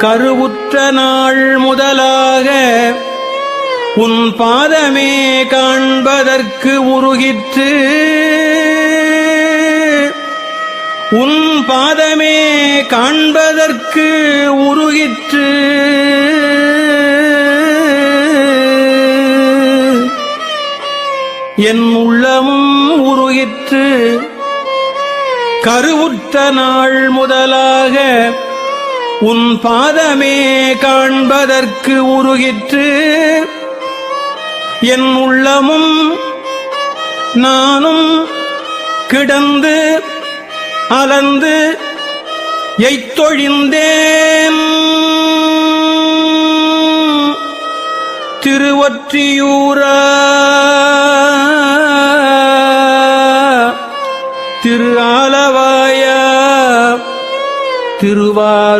கருவுற்ற நாள் முதலாக உன் பாதமே காண்பதற்கு உருகிற்று. உன் பாதமே காண்பதற்கு உருகிற்று. என் உள்ளமும் உருகிற்று. கருவுற்ற நாள் முதலாக உன் பாதமே காண்பதற்கு உருகிற்று. என் உள்ளமும் நானும் கிடந்து அலந்து எய்த்தொழிந்தேன். திருவற்றியூரா. திரு ஆலவாயா திருவாரூர்.